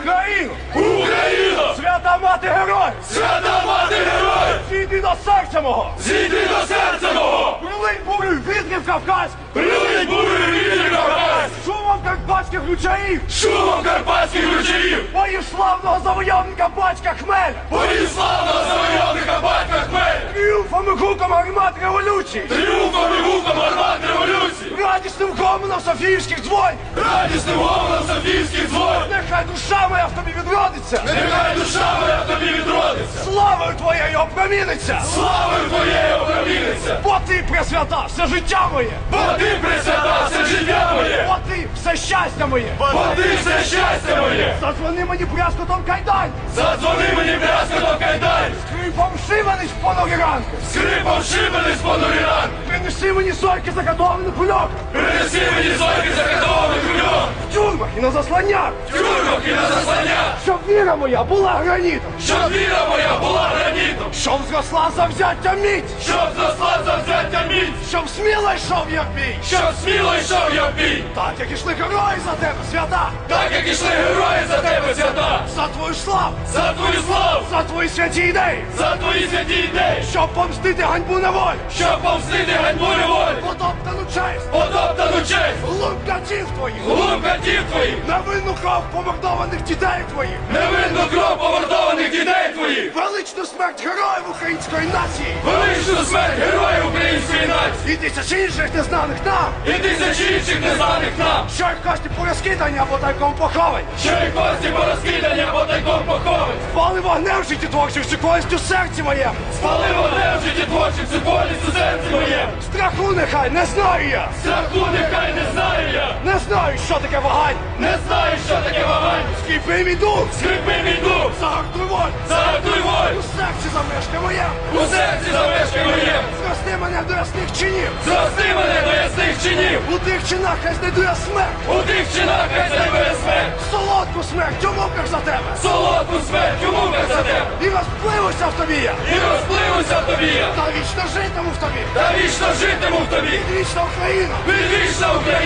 Україну! Україно! Свята мати героїв! Свята мати героїв! Зійди до серця мого! Зійди до серця мого! Прилинь бурю вітрів Кавказ! Прилинь бурю вітер Кавказ! Шумом карпатських ключаїв! Шумом карпатських ручаїв! Бої славного завойовника батька Хмеля! Бої славного завойовника батька Хмель! Тріумфом і гуком гармат революції! Тріумфом і гуком гармат революції! Гомоном Софіївських дзвонів! Радісним гомоном Софійських дзвонів! Нехай душа моя в тобі відродиться! Нехай душа моя в тобі відродиться! Славою твоєю опроміниться! Славою твоєю опроміниться! Бо ти пресвята, все життя моє! Бо ти присвята все життя моє! Бо ти все щастя моє! Бо ти все щастя моє! Задзвони мені брязкотом кайдань! Задзвони мені брязкотом кайдань! Скрипом шиваний в понурі ранки! Скрипом шибений з понурі ранки! Принеси мені сойки закатованих кульок! Принеси мені зорки закатованих кульок! В тюрмах і на засланнях! В тюрмах і на заслання! Щоб віра моя була гранітом! Щоб віра моя була гранітом! Щоб зросла завзяття міць! Щоб зросла завзяття міць! Щоб сміло йшов я в бій! Щоб сміло йшов я в бій! Так як ішли герої за тебе, свята! Так як ішли герої за тебе свята! За твою славу! За твою славу! За твої святі ідеї! За твої святі ідеї! Щоб помстити ганьбу на волю! Щоб помстити ганьбу неволі! Потоптану честь! Потоптану честь! Катів твоїх! Глум катів твоїх! Невинну кров помордованих дітей твоїх! Невинну кров помордованих дітей твоїх! Величну смерть героїв української нації! Величну смерть героїв української нації! І тисячі інших незнаних нам! І тисячі інших незнаних нам! Що їх кості порозкидані або тайком поховані! Що і кості порозкидані або тайком поховані! Спали вогнем в житті творчих всю користь у серці моєму! Спали вогнем в житті творчих всю болість у серці моєму! Страху нехай не знаю я! Страху нехай знаю, що таке вагань! Не знаю, що таке вагань! Скріпи мій дух! Скрипи мій дух! Загартуй волю! Загартуй У волю! серці замешка моєму! У серці замешкай моєму! Зрости мене до ясних чинів! Зрости мене до ясних чинів! У тих чинах хай знайду я смерть! У тих чинах хай знайде смерть! Солодку смерть у муках за тебе! Солодку смерть у муках за тебе! І розпливуся в тобі я! І розпливуся в тобі я! Та вічно житиму в тобі! Та вічно житиму в тобі! Вічна Україна! Відвічна Україна!